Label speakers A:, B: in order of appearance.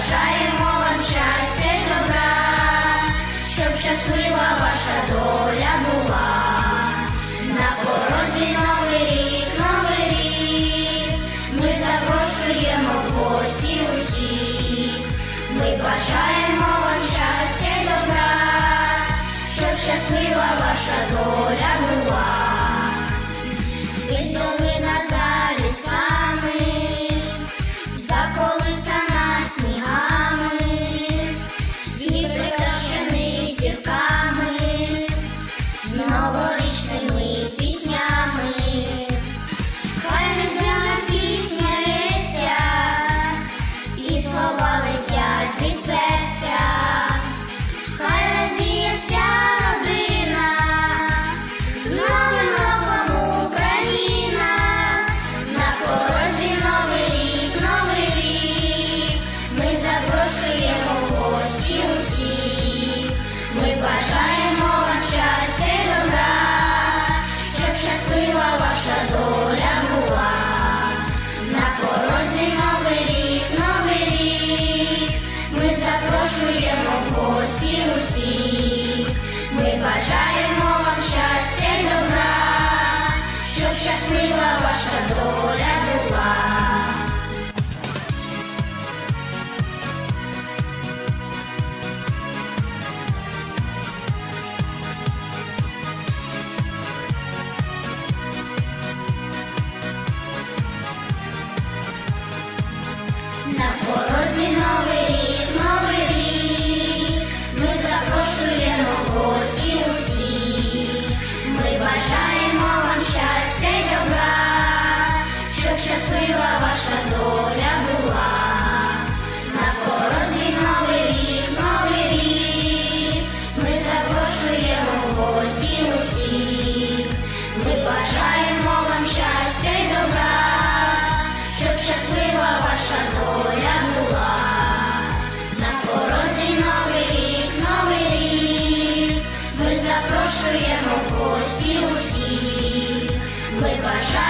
A: ми щастя й добра, щоб щаслива ваша доля була, на порозі новий рік, новий рік, ми запрошуємо гості усіх, ми бажаємо вам щастя й добра, щоб щаслива ваша доля була, на порозі новий рік, новий рік, ми запрошуємо гості усіх. Sunshine.